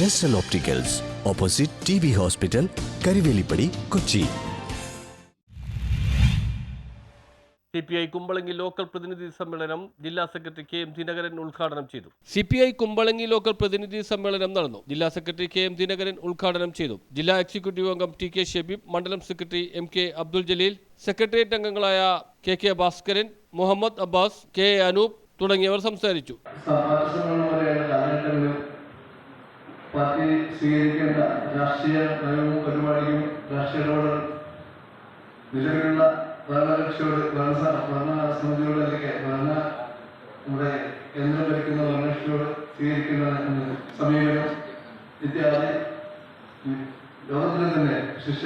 ജെസ്റ്റൽ opticals opposite T B hospital Karivelippady Kochi C P I Kumbalangi local പ്രതിനിധി സമ്മേളനം ജില്ലാ secretary K M Dinakaran ഉദ്ഘാടനം ചെയ്തു C P I Kumbalangi local പ്രതിനിധി സമ്മേളനം നടന്നു ജില്ലാ സെക്രട്ടറി കെ എം ദിനകരൻ ഉദ്ഘാടനം ചെയ്തു ജില്ലാ എക്സിക്യൂട്ടീവ് അംഗം ടി കെ ഷബീബ് മണ്ഡലം secretary M K Abdul Jaleel secretariat അംഗങ്ങളായ K K Bhaskaran Muhammad Abbas K Anoop തുടങ്ങിയവർ സംസാരിച്ചു. പാർട്ടി സ്വീകരിക്കേണ്ട രാഷ്ട്രീയ നയവും പരിപാടിയും രാഷ്ട്രീയ ഇടപെടൽ നിലവിലുള്ള ഭരണകക്ഷിയോട് ഭരണ ഭരണസമിതിയോട് അല്ലെങ്കിൽ ഭരണ നമ്മുടെ കേന്ദ്രം ഭരിക്കുന്ന ഭരണകക്ഷിയോട് സ്വീകരിക്കുന്ന സമീപനം ഇത്യാദി ലോകത്തിലെ തന്നെ ശിക്ഷ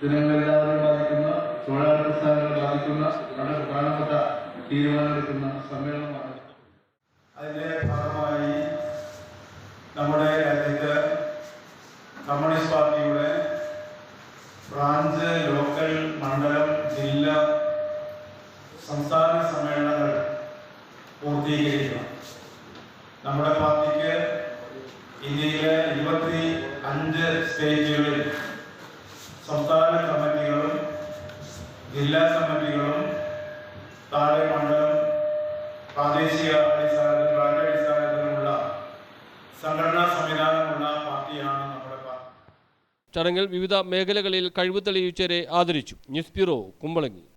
ജനങ്ങളെല്ലാവരും ബാധിക്കുന്ന തൊഴിലാളി പ്രസ്ഥാനങ്ങളെ ബാധിക്കുന്ന വളരെ പ്രധാനപ്പെട്ട തീരുമാനമെടുക്കുന്ന സമ്മേളനമാണ്. അതിന്റെ ഭാഗമായി നമ്മുടെ രാജ്യത്ത് കമ്മ്യൂണിസ്റ്റ് പാർട്ടിയുടെ ബ്രാഞ്ച് ലോക്കൽ മണ്ഡലം ജില്ല സംസ്ഥാന സമ്മേളനങ്ങൾ പൂർത്തീകരിക്കണം. നമ്മുടെ പാർട്ടിക്ക് ഇന്ത്യയിലെ ഇരുപത്തി അഞ്ച് സ്റ്റേറ്റുകളിൽ സംസ്ഥാന കമ്മിറ്റികളും ജില്ലാ കമ്മിറ്റികളും താഴെ മണ്ഡലം പ്രാദേശിക ചടങ്ങിൽ വിവിധ മേഖലകളിൽ കഴിവ് തെളിയിച്ചവരെ ആദരിച്ചു. News bureau Kumbalangi.